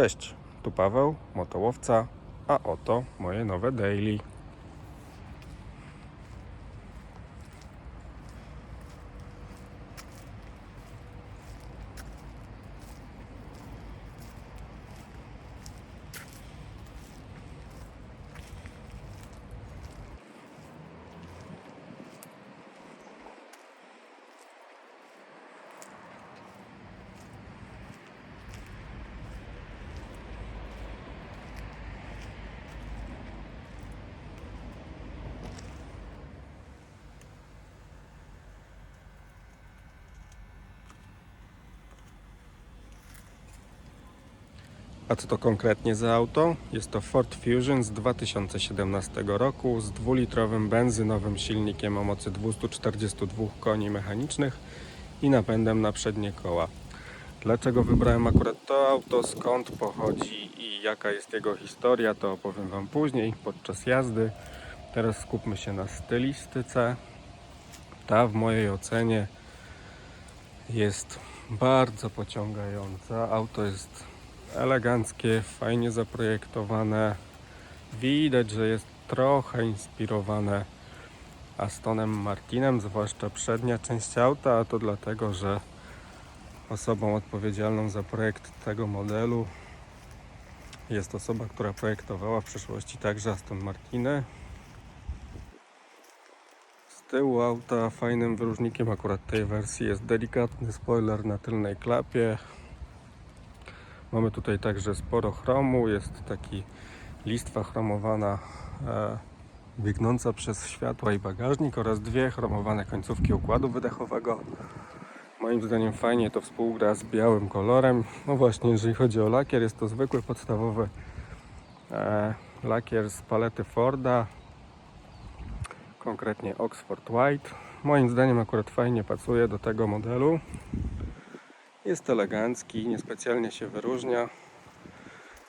Cześć, tu Paweł, motołowca, a oto moje nowe daily. A co to konkretnie za auto? Jest to Ford Fusion z 2017 roku z dwulitrowym benzynowym silnikiem o mocy 242 koni mechanicznych i napędem na przednie koła. Dlaczego wybrałem akurat to auto, skąd pochodzi i jaka jest jego historia, to opowiem Wam później podczas jazdy. Teraz skupmy się na stylistyce. Ta w mojej ocenie jest bardzo pociągająca. Auto jest eleganckie, fajnie zaprojektowane. Widać, że jest trochę inspirowane Astonem Martinem, zwłaszcza przednia część auta, a to dlatego, że osobą odpowiedzialną za projekt tego modelu jest osoba, która projektowała w przeszłości także Aston Martiny. Z tyłu auta fajnym wyróżnikiem akurat tej wersji jest delikatny spoiler na tylnej klapie, Mamy tutaj także sporo chromu, jest taki listwa chromowana e, biegnąca przez światła i bagażnik oraz dwie chromowane końcówki układu wydechowego. Moim zdaniem fajnie to współgra z białym kolorem. No właśnie, jeżeli chodzi o lakier, jest to zwykły podstawowy e, lakier z palety Forda, konkretnie Oxford White. Moim zdaniem akurat fajnie pasuje do tego modelu. Jest elegancki, niespecjalnie się wyróżnia.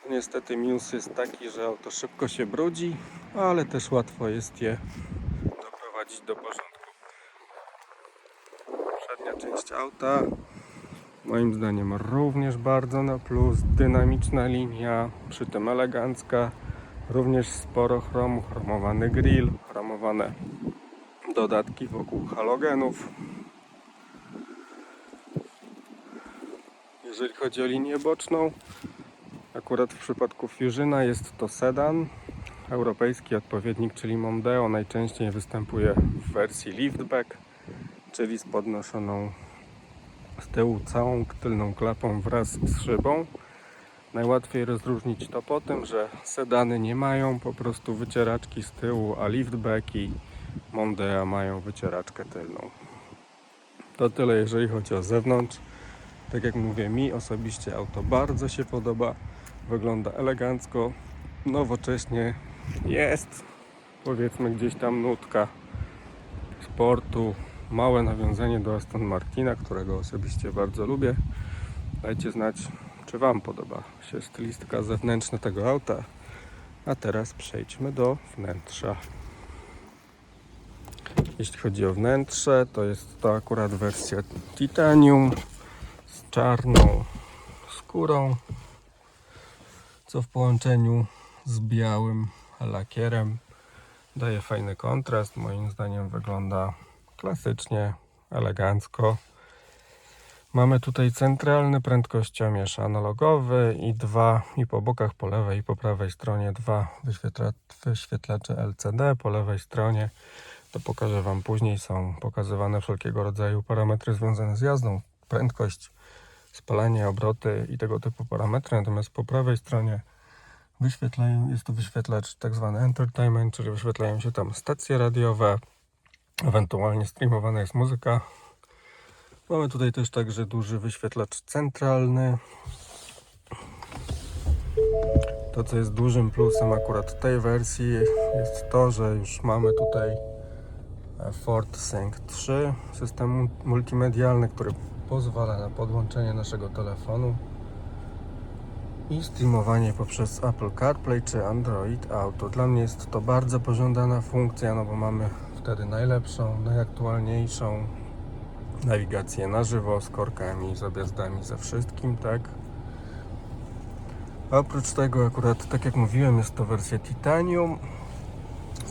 Niestety minus jest taki, że auto szybko się brudzi, ale też łatwo jest je doprowadzić do porządku. Przednia część auta moim zdaniem również bardzo na plus. Dynamiczna linia, przy tym elegancka. Również sporo chromu, chromowany grill, chromowane dodatki wokół halogenów. Jeżeli chodzi o linię boczną, akurat w przypadku Fusiona jest to sedan. Europejski odpowiednik, czyli Mondeo, najczęściej występuje w wersji liftback, czyli z podnoszoną z tyłu całą tylną klapą wraz z szybą. Najłatwiej rozróżnić to po tym, że sedany nie mają po prostu wycieraczki z tyłu, a liftback i Mondeo mają wycieraczkę tylną. To tyle, jeżeli chodzi o zewnątrz. Tak jak mówię, mi osobiście auto bardzo się podoba. Wygląda elegancko, nowocześnie. Jest powiedzmy gdzieś tam nutka sportu. Małe nawiązanie do Aston Martina, którego osobiście bardzo lubię. Dajcie znać, czy Wam podoba się stylistyka zewnętrzna tego auta. A teraz przejdźmy do wnętrza. Jeśli chodzi o wnętrze, to jest to akurat wersja Titanium czarną skórą, co w połączeniu z białym lakierem daje fajny kontrast. Moim zdaniem wygląda klasycznie, elegancko. Mamy tutaj centralny prędkościomierz analogowy i dwa, i po bokach, po lewej i po prawej stronie dwa wyświetla, wyświetlacze LCD. Po lewej stronie, to pokażę Wam później, są pokazywane wszelkiego rodzaju parametry związane z jazdą, prędkość, spalanie, obroty i tego typu parametry. Natomiast po prawej stronie wyświetlają, jest to wyświetlacz tak zwany entertainment, czyli wyświetlają się tam stacje radiowe, ewentualnie streamowana jest muzyka. Mamy tutaj też także duży wyświetlacz centralny. To, co jest dużym plusem akurat tej wersji, jest to, że już mamy tutaj e, Ford Sync 3, system multimedialny, który pozwala na podłączenie naszego telefonu i streamowanie poprzez Apple CarPlay czy Android Auto. Dla mnie jest to bardzo pożądana funkcja, no bo mamy wtedy najlepszą, najaktualniejszą nawigację na żywo z korkami, z objazdami, ze wszystkim, tak? Oprócz tego akurat, tak jak mówiłem, jest to wersja Titanium.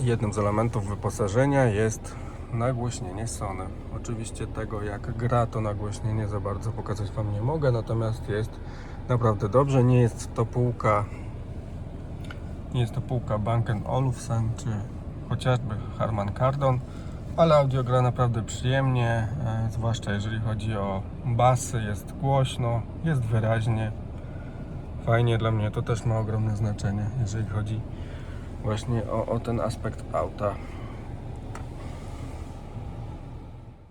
Jednym z elementów wyposażenia jest nagłośnienie Sony. Oczywiście tego jak gra to nagłośnienie za bardzo pokazać Wam nie mogę, natomiast jest naprawdę dobrze. Nie jest to półka nie jest to półka Bang Olufsen czy chociażby Harman Kardon, ale audio gra naprawdę przyjemnie, e, zwłaszcza jeżeli chodzi o basy, jest głośno, jest wyraźnie. Fajnie dla mnie to też ma ogromne znaczenie, jeżeli chodzi właśnie o, o ten aspekt auta.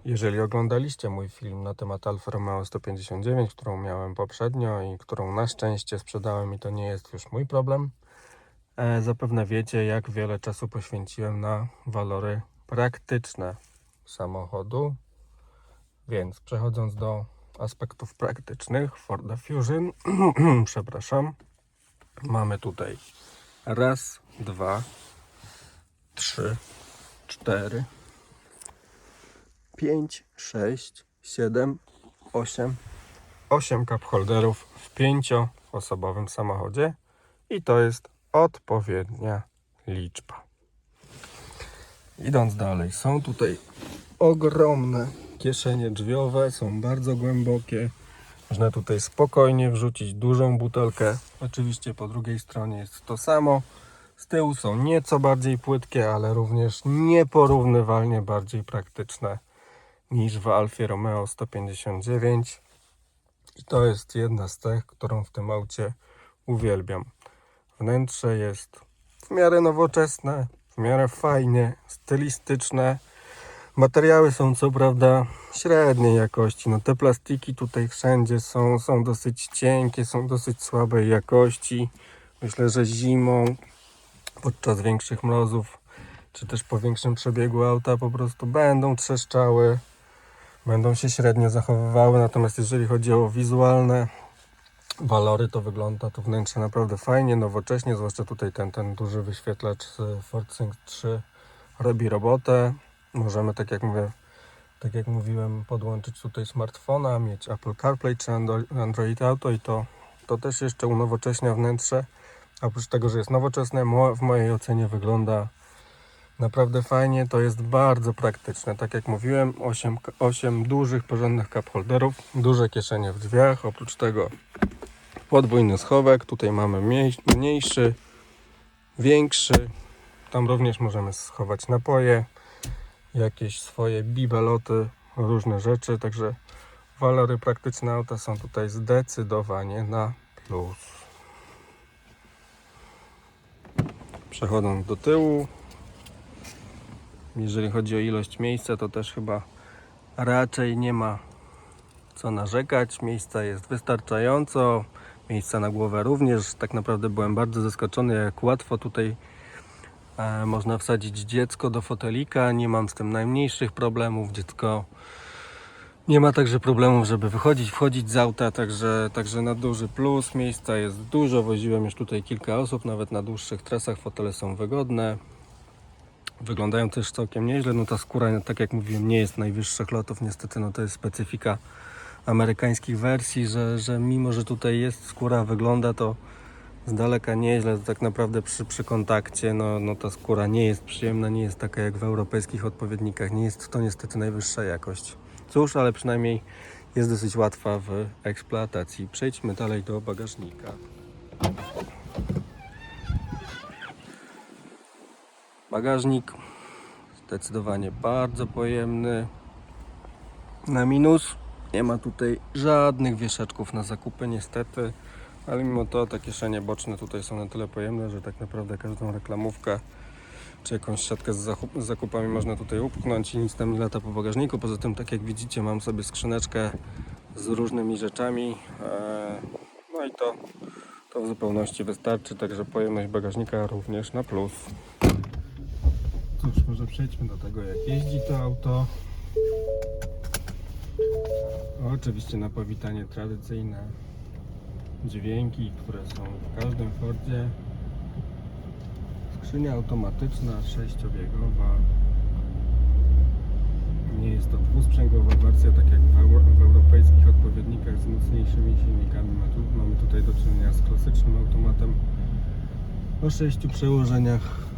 Jeżeli oglądaliście mój film na temat Alfa Romeo 159, którą miałem poprzednio i którą na szczęście sprzedałem i to nie jest już mój problem, e, zapewne wiecie, jak wiele czasu poświęciłem na walory praktyczne samochodu. Więc przechodząc do aspektów praktycznych Forda Fusion, przepraszam, mamy tutaj raz, dwa, trzy, cztery, pięć, sześć, siedem, osiem, osiem cup holderów w pięcioosobowym samochodzie i to jest odpowiednia liczba. Idąc dalej, są tutaj ogromne kieszenie drzwiowe, są bardzo głębokie. Można tutaj spokojnie wrzucić dużą butelkę. Oczywiście po drugiej stronie jest to samo. Z tyłu są nieco bardziej płytkie, ale również nieporównywalnie bardziej praktyczne niż w Alfie Romeo 159. I to jest jedna z tych, którą w tym aucie uwielbiam. Wnętrze jest w miarę nowoczesne, w miarę fajnie, stylistyczne. Materiały są co prawda średniej jakości. No te plastiki tutaj wszędzie są, są dosyć cienkie, są dosyć słabej jakości. Myślę, że zimą, podczas większych mrozów, czy też po większym przebiegu auta po prostu będą trzeszczały, będą się średnio zachowywały. Natomiast jeżeli chodzi o wizualne walory, to wygląda to wnętrze naprawdę fajnie, nowocześnie, zwłaszcza tutaj ten, ten duży wyświetlacz z FortSync 3 robi robotę. Możemy, tak jak mówię, tak jak mówiłem, podłączyć tutaj smartfona, mieć Apple CarPlay czy Android Auto i to, to też jeszcze unowocześnia wnętrze. Oprócz tego, że jest nowoczesne, w mojej ocenie wygląda naprawdę fajnie. To jest bardzo praktyczne. Tak jak mówiłem, 8, 8 dużych, porządnych cup holderów, duże kieszenie w drzwiach. Oprócz tego podwójny schowek. Tutaj mamy mniej, mniejszy, większy. Tam również możemy schować napoje, jakieś swoje bibeloty, różne rzeczy. Także walory praktyczne auta są tutaj zdecydowanie na plus. Przechodząc do tyłu, jeżeli chodzi o ilość miejsca, to też chyba raczej nie ma co narzekać. Miejsca jest wystarczająco, miejsca na głowę również. Tak naprawdę byłem bardzo zaskoczony, jak łatwo tutaj e, można wsadzić dziecko do fotelika. Nie mam z tym najmniejszych problemów. Dziecko nie ma także problemów, żeby wychodzić, wchodzić z auta, także, także na duży plus. Miejsca jest dużo. Woziłem już tutaj kilka osób, nawet na dłuższych trasach fotele są wygodne. Wyglądają też całkiem nieźle. No ta skóra, tak jak mówiłem, nie jest najwyższych lotów. Niestety, no to jest specyfika amerykańskich wersji, że, że mimo, że tutaj jest skóra, wygląda to z daleka nieźle. To tak naprawdę przy, przy kontakcie, no, no ta skóra nie jest przyjemna, nie jest taka jak w europejskich odpowiednikach. Nie jest to niestety najwyższa jakość. Cóż, ale przynajmniej jest dosyć łatwa w eksploatacji. Przejdźmy dalej do bagażnika. Bagażnik zdecydowanie bardzo pojemny. Na minus nie ma tutaj żadnych wieszaczków na zakupy niestety, ale mimo to te kieszenie boczne tutaj są na tyle pojemne, że tak naprawdę każdą reklamówkę czy jakąś siatkę z zakupami można tutaj upchnąć i nic tam nie lata po bagażniku. Poza tym, tak jak widzicie, mam sobie skrzyneczkę z różnymi rzeczami. Eee, No i to, to w zupełności wystarczy, także pojemność bagażnika również na plus. Cóż, może przejdźmy do tego, jak jeździ to auto. Oczywiście na powitanie tradycyjne dźwięki, które są w każdym Fordzie. Skrzynia automatyczna, sześciobiegowa. Nie jest to dwusprzęgowa wersja, tak jak w, euro, w europejskich odpowiednikach z mocniejszymi silnikami. Mamy tutaj do czynienia z klasycznym automatem o sześciu przełożeniach.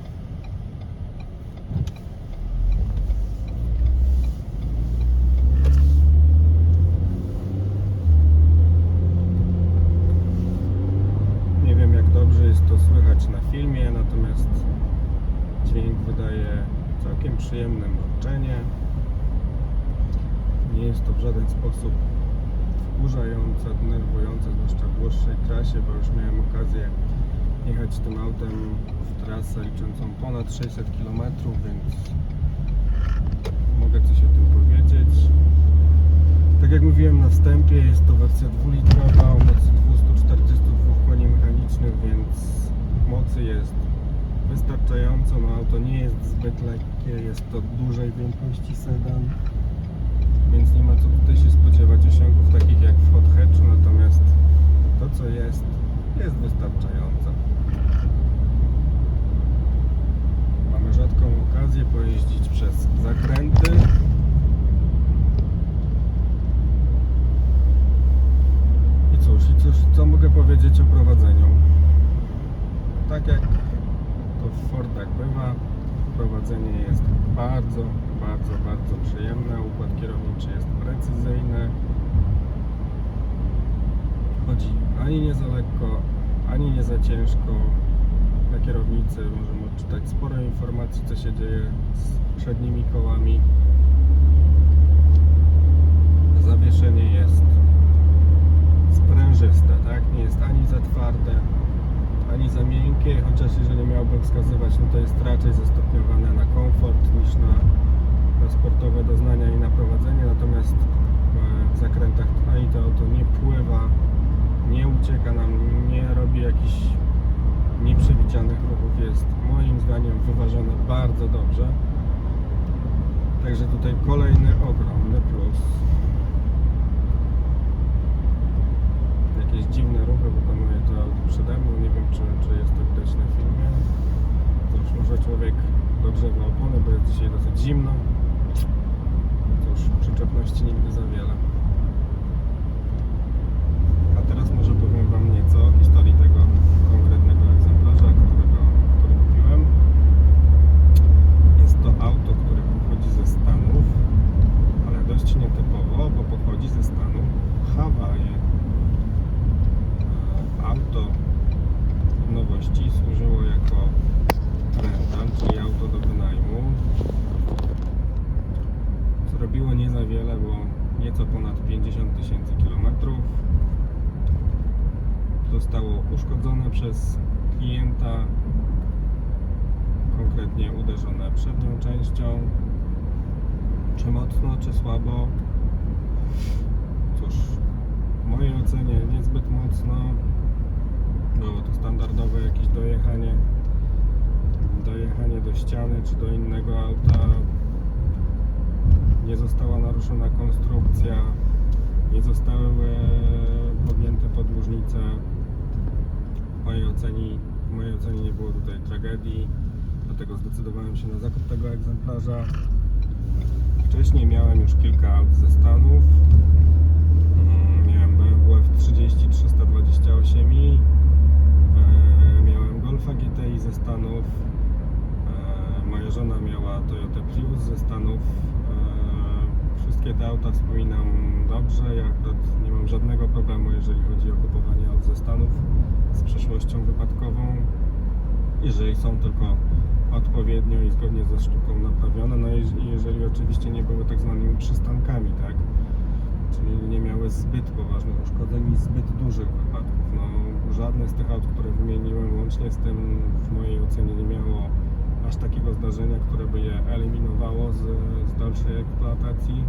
Nie wiem jak dobrze jest to słychać na filmie, natomiast dźwięk wydaje całkiem przyjemne mruczenie. Nie jest to w żaden sposób wkurzające, denerwujące, zwłaszcza w dłuższej trasie, bo już miałem okazję jechać tym autem w trasę liczącą ponad 600 km, więc mogę coś o tym powiedzieć. Tak jak mówiłem na wstępie, jest to wersja dwulitrowa o mocy 242 koni mechanicznych, więc mocy jest wystarczająco. No, auto nie jest zbyt lekkie, jest to dużej wielkości sedan, więc nie ma co tutaj się spodziewać osiągów takich jak w hot hatchu, natomiast to co jest, jest wystarczające. Mamy rzadką okazję pojeździć przez zakręty. I cóż, i cóż, co mogę powiedzieć o prowadzeniu? Tak jak to w Fordach bywa, prowadzenie jest bardzo, bardzo, bardzo przyjemne. Układ kierowniczy jest precyzyjny. Chodzi ani nie za lekko, ani nie za ciężko. Na kierownicy możemy odczytać sporo informacji, co się dzieje z przednimi kołami. Zawieszenie jest sprężyste, tak? Nie jest ani za twarde, ani za miękkie, chociaż jeżeli miałbym wskazywać, no to jest raczej zastopniowane na komfort niż na, na sportowe doznania i na prowadzenie, natomiast e, w zakrętach ani to auto nie pływa, nie ucieka nam, nie robi jakichś ruchów, jest moim zdaniem wyważone bardzo dobrze. Także tutaj kolejny ogromny plus. Jakieś dziwne ruchy wykonuje to auto przede mną. Nie wiem, czy, czy jest to widać na filmie. Cóż, może człowiek dogrzewa opony, bo jest dzisiaj dosyć zimno. Cóż, przyczepności nigdy za wiele. A teraz może powiem Wam nieco o historii tego konkretnego egzemplarza, którego, który kupiłem. Jest to auto, które pochodzi ze Stanów, ale dość nietypowo, bo pochodzi ze stanu Hawaje. E, Auto w nowości służyło jako rental, czyli auto do wynajmu. Zrobiło nie za wiele, bo nieco ponad 50 tysięcy kilometrów. Zostało uszkodzone przez klienta, konkretnie uderzone przednią częścią. Czy mocno, czy słabo? Cóż, w mojej ocenie niezbyt mocno. Było to standardowe jakieś dojechanie, dojechanie do ściany czy do innego auta. Nie została naruszona konstrukcja, nie zostały e, podjęte podłużnice. Mojej ocenie, w mojej ocenie nie było tutaj tragedii, dlatego zdecydowałem się na zakup tego egzemplarza. Wcześniej miałem już kilka aut ze Stanów. Mm, Miałem BMW F30 328i, e, miałem Golfa GTI ze Stanów, e, moja żona miała Toyota Prius ze Stanów. E, Wszystkie te auta wspominam dobrze. Ja akurat nie mam żadnego problemu, jeżeli chodzi o kupowanie aut ze Stanów z przeszłością wypadkową. Jeżeli są tylko odpowiednio i zgodnie ze sztuką naprawione, no i jeżeli oczywiście nie były tak zwanymi przystankami, tak? Czyli nie miały zbyt poważnych uszkodzeń i zbyt dużych wypadków. No, żadne z tych aut, które wymieniłem, łącznie z tym w mojej ocenie nie miało aż takiego zdarzenia, które by je eliminowało z, z dalszej eksploatacji.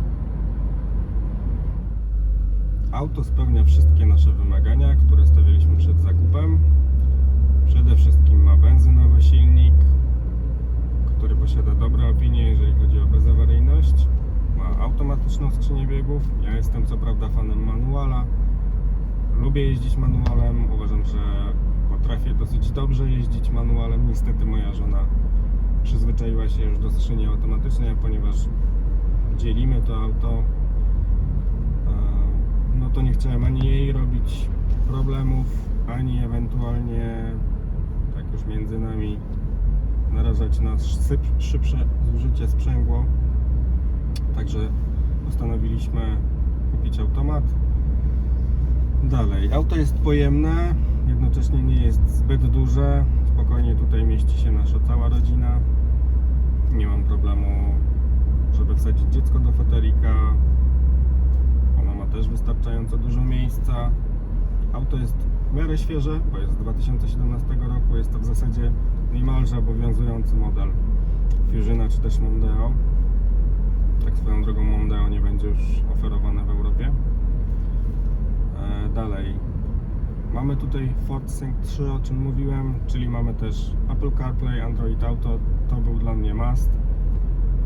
Auto spełnia wszystkie nasze wymagania, które stawialiśmy przed zakupem. Przede wszystkim ma benzynowy silnik, który posiada dobre opinie, jeżeli chodzi o bezawaryjność. Ma automatyczną skrzynię biegów. Ja jestem co prawda fanem manuala. Lubię jeździć manualem. Uważam, że potrafię dosyć dobrze jeździć manualem. Niestety moja żona przyzwyczaiła się już do skrzyni automatycznej, ponieważ dzielimy to auto, no to nie chciałem ani jej robić problemów, ani ewentualnie, tak już między nami, narażać na szybsze zużycie sprzęgło. Także postanowiliśmy kupić automat. Dalej, auto jest pojemne, jednocześnie nie jest zbyt duże. Spokojnie tutaj mieści się nasza cała rodzina. Nie mam problemu, żeby wsadzić dziecko do fotelika. Też wystarczająco dużo miejsca. Auto jest w miarę świeże, bo jest z 2017 roku. Jest to w zasadzie niemalże obowiązujący model Fusiona czy też Mondeo. Tak swoją drogą Mondeo nie będzie już oferowane w Europie. E, dalej. Mamy tutaj Ford Sync 3, o czym mówiłem, czyli mamy też Apple CarPlay, Android Auto. To był dla mnie must.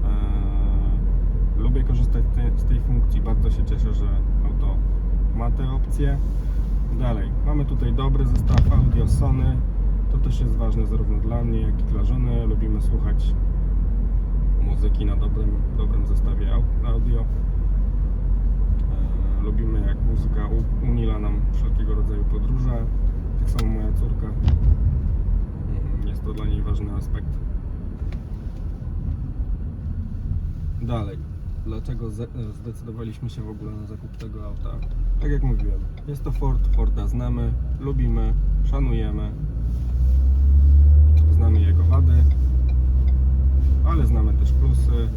E, lubię korzystać te, z tej funkcji. Bardzo się cieszę, że ma te opcje. Dalej. Mamy tutaj dobry zestaw audio Sony. To też jest ważne zarówno dla mnie, jak i dla żony. Lubimy słuchać muzyki na dobrym, dobrym zestawie au- audio. E, lubimy jak muzyka umila nam wszelkiego rodzaju podróże. Tak samo moja córka. Mm, Jest to dla niej ważny aspekt. Dalej. Dlaczego ze- zdecydowaliśmy się w ogóle na zakup tego auta? Tak jak mówiłem, jest to Ford, Forda znamy, lubimy, szanujemy. Znamy jego wady, ale znamy też plusy.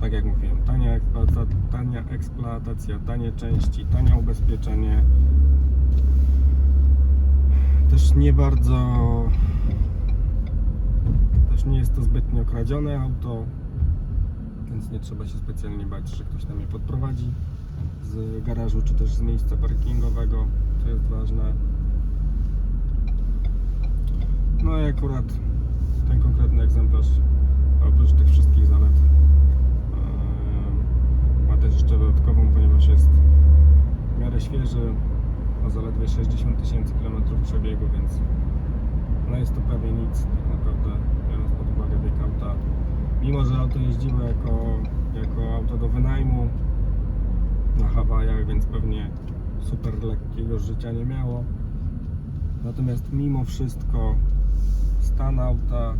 Tak jak mówiłem, tania eksploatacja, tania, eksploatacja, tanie części, tanie ubezpieczenie. Też nie bardzo. Też nie jest to zbytnio kradzione auto, więc nie trzeba się specjalnie bać, że ktoś tam je podprowadzi z garażu czy też z miejsca parkingowego, co jest ważne. No i akurat ten konkretny egzemplarz, oprócz tych wszystkich zalet, em, ma też jeszcze dodatkową, ponieważ jest w miarę świeży, ma zaledwie 60 tysięcy kilometrów przebiegu, więc no jest to prawie nic tak naprawdę, biorąc pod uwagę wiek auta. Mimo, że auto jeździło jako, jako auto do wynajmu na Hawajach, więc pewnie super lekkiego życia nie miało. Natomiast mimo wszystko stan auta,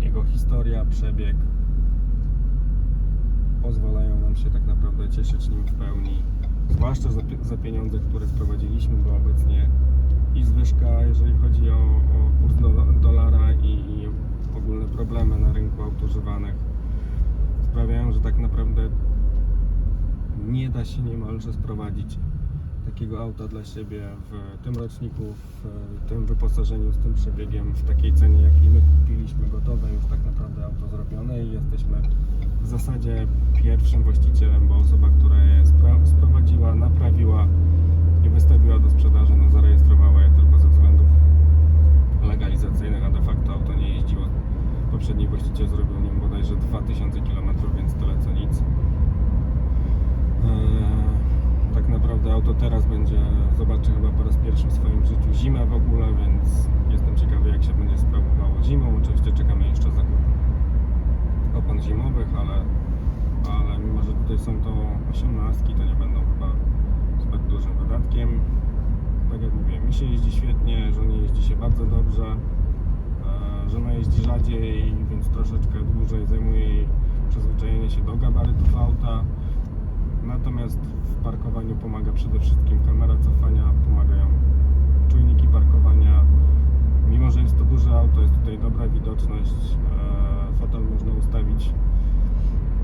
jego historia, przebieg pozwalają nam się tak naprawdę cieszyć nim w pełni. Zwłaszcza za, pie- za pieniądze, które sprowadziliśmy, bo obecnie i zwyżka, jeżeli chodzi o, o kurs do, dolara i, i ogólne problemy na rynku aut używanych sprawiają, że tak naprawdę nie da się niemalże sprowadzić takiego auta dla siebie w tym roczniku, w tym wyposażeniu, z tym przebiegiem, w takiej cenie, jakiej my kupiliśmy gotowe, już tak naprawdę auto zrobione i jesteśmy w zasadzie pierwszym właścicielem, bo osoba, która je sprowadziła, naprawiła i wystawiła do sprzedaży, no zarejestrowała je tylko ze względów legalizacyjnych, a de facto auto nie jeździło. Poprzedni właściciel zrobił nim bodajże 2000 km, więc tyle co nic. Eee, tak naprawdę auto teraz będzie, zobaczę chyba po raz pierwszy w swoim życiu zimę w ogóle, więc jestem ciekawy jak się będzie sprawowało zimą. Oczywiście czekamy jeszcze zakup opon zimowych, ale, ale mimo, że tutaj są to 18, to nie będą chyba zbyt dużym wydatkiem. Tak jak mówię, mi się jeździ świetnie, żonie jeździ się bardzo dobrze. Eee, Żona jeździ rzadziej, więc troszeczkę dłużej zajmuje jej przyzwyczajenie się do gabarytów auta. Natomiast w parkowaniu pomaga przede wszystkim kamera cofania, pomagają czujniki parkowania. Mimo, że jest to duże auto, jest tutaj dobra widoczność. e, Fotel można ustawić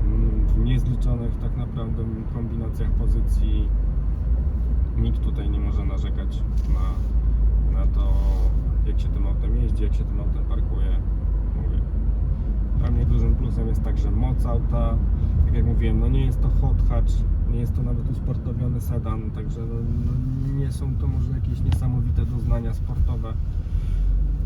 mm, w niezliczonych tak naprawdę kombinacjach pozycji. Nikt tutaj nie może narzekać na, na to, jak się tym autem jeździ, jak się tym autem parkuje. Mówię, dla mnie dużym plusem jest także moc auta. Tak jak mówiłem, no nie jest to hot hatch, nie jest to nawet usportowiony sedan, także no, no nie są to może jakieś niesamowite doznania sportowe.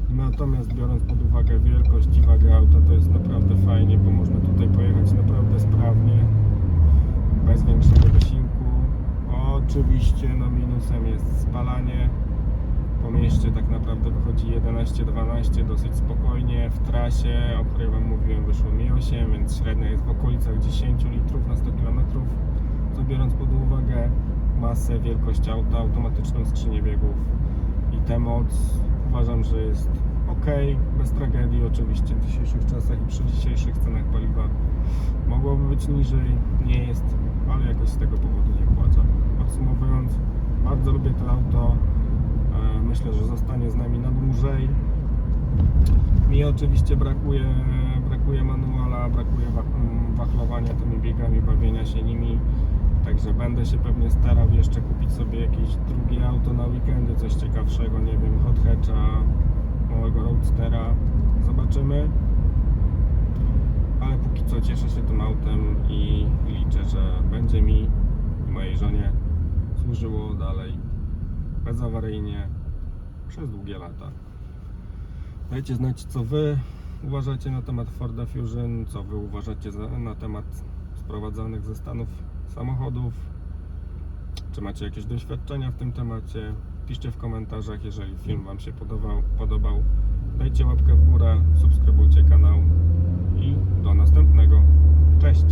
Natomiast biorąc pod uwagę wielkość i wagę auta, to jest naprawdę fajnie, bo można tutaj pojechać naprawdę sprawnie, bez większego wysiłku. Oczywiście no minusem jest spalanie, Po mieście tak naprawdę wychodzi 11-12 dosyć spokojnie. W trasie, o której Wam mówiłem, wyszło mi 8, więc średnia jest w okolicach 10 litrów na 100 km. Co biorąc pod uwagę masę, wielkość auta, automatyczną skrzynię biegów i tę moc, uważam, że jest ok, bez tragedii oczywiście w dzisiejszych czasach i przy dzisiejszych cenach paliwa. Mogłoby być niżej, nie jest, ale jakoś z tego powodu nie płacę. Podsumowując, bardzo lubię to auto. E, Myślę, że zostanie z nami na dłużej. Mi oczywiście brakuje, brakuje manuala, brakuje wa- m, wachlowania tymi biegami, bawienia się nimi. Także będę się pewnie starał jeszcze kupić sobie jakieś drugie auto na weekendy, coś ciekawszego, nie wiem, hot hatcha, małego roadstera. Zobaczymy. Ale póki co cieszę się tym autem i liczę, że będzie mi i mojej żonie służyło dalej bezawaryjnie przez długie lata. Dajcie znać, co Wy uważacie na temat Forda Fusion, co Wy uważacie za, na temat sprowadzanych ze Stanów samochodów. Czy macie jakieś doświadczenia w tym temacie? Piszcie w komentarzach, jeżeli film Wam się podobał. podobał. Dajcie łapkę w górę, subskrybujcie kanał i do następnego. Cześć!